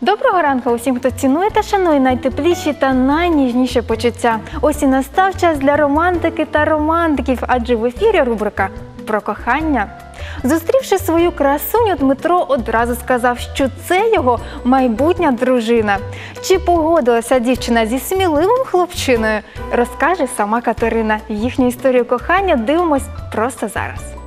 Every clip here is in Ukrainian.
Доброго ранку усім, хто цінує та шанує найтепліші та найніжніші почуття. Ось і настав час для романтики та романтиків, адже в ефірі рубрика про кохання. Зустрівши свою красуню, Дмитро одразу сказав, що це його майбутня дружина. Чи погодилася дівчина зі сміливим хлопчиною, розкаже сама Катерина. Їхню історію кохання дивимось просто зараз.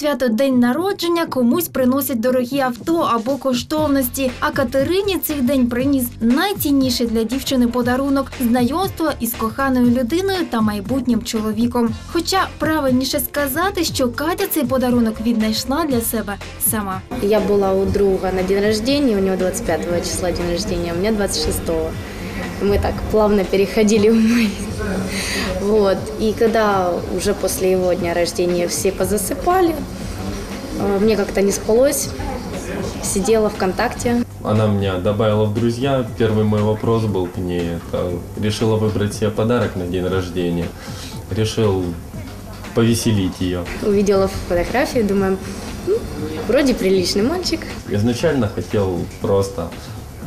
Свято день народження комусь приносять дорогі авто або коштовності. А Катерині цей день приніс найцінніший для дівчини подарунок знайомство із коханою людиною та майбутнім чоловіком. Хоча правильніше сказати, що Катя цей подарунок віднайшла для себе сама. Я была у друга на день рождения, у него 25 числа день рождения, а у меня 26 Мы так плавно переходили в май. Вот. И когда уже после его дня рождения все позасыпали, э, мне как-то не спалось, сидела ВКонтакте, Она меня добавила в друзья. Первый мой вопрос был к ней. Это решила выбрать себе подарок на день рождения. Решил повеселить ее. увидела фотографию, думаю, «Ну, вроде приличный мальчик. Изначально хотел просто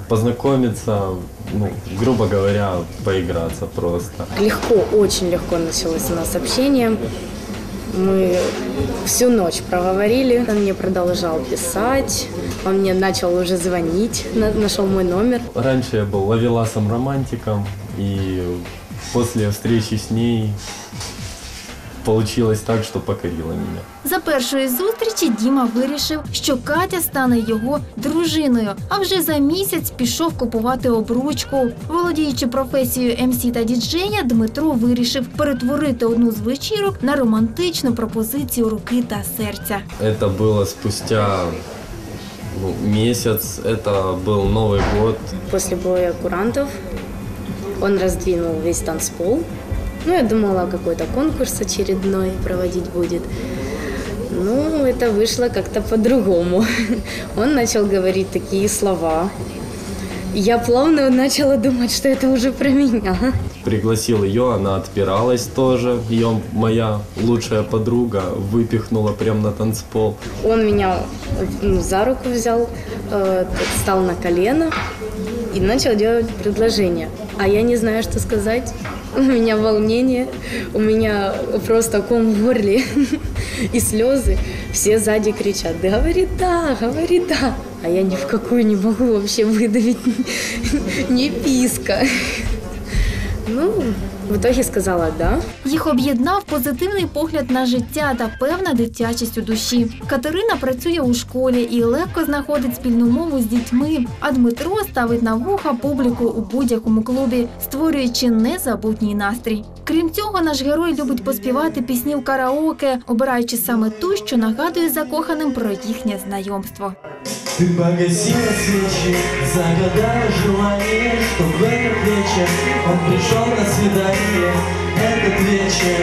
познакомиться, ну, грубо говоря, поиграться просто. Легко, очень легко началось у нас общение. Мы всю ночь проговорили. Он мне продолжал писать. Он мне начал уже звонить, на- нашел мой номер. Раньше я был ловеласом-романтиком, и после встречи с ней получилось так, что покорила меня. За першої зустрічі Діма вирішив, що Катя стане його дружиною. А вже за місяць пішов купувати обручку. Володіючи професією МС та діджея, Дмитро вирішив перетворити одну з вечірок на романтичну пропозицію руки та серця. Это было спустя ну, месяц, это был Новый год. После боя курантов он раздвинул весь танцпол. Ну, я думала, какой-то конкурс очередной проводить будет. Ну, это вышло как-то по-другому. Он начал говорить такие слова. Я плавно начала думать, что это уже про меня. Пригласил ее, она отпиралась тоже. Ее моя лучшая подруга выпихнула прямо на танцпол. Он меня ну, за руку взял, э, встал на колено и начал делать предложение. А я не знаю, что сказать. У меня волнение, у меня просто ком в горле и слезы. Все сзади кричат, да говори да, говори да. А я ни в какую не могу вообще выдавить ни писка. Ну, в итоге сказала да. Їх об'єднав позитивний погляд на життя та певна дитячість у душі. Катерина працює у школі і легко знаходить спільну мову з дітьми. А Дмитро ставить на вуха публіку у будь-якому клубі, створюючи незабутній настрій. Крім цього, наш герой любить поспівати пісні в караоке, обираючи саме ту, що нагадує закоханим про їхнє знайомство. Ты погасила свечи, загадала желание, что в этот вечер он пришел на свидание. Этот вечер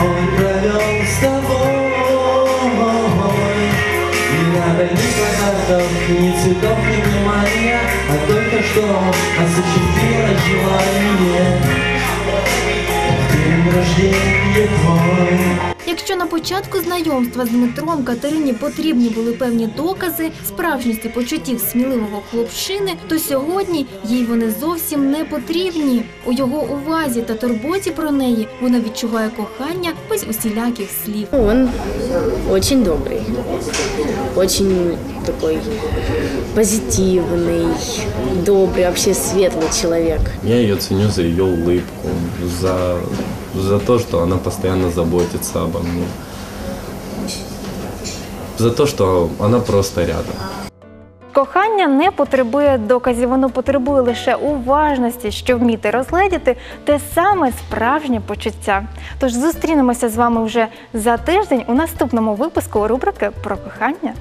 он провел с тобой. Не надо ни подарков, ни цветов, ни внимания, а только что осуществила желание. В день рождения твой. Якщо на початку знайомства з Дмитром Катерині потрібні були певні докази справжності почуттів сміливого хлопчини, то сьогодні їй вони зовсім не потрібні. У його увазі та турботі про неї вона відчуває кохання без усіляких слів. Він дуже добрий, очень такой позитивный, добрый, вообще светлый человек. Я ее ценю за ее улыбку, за, за то, что она постоянно заботится обо мне. За то, что она просто рядом. Кохання не потребує доказів, воно потребує лише уважності, щоб вміти розгледіти те саме справжнє почуття. Тож зустрінемося з вами вже за тиждень у наступному випуску рубрики про кохання.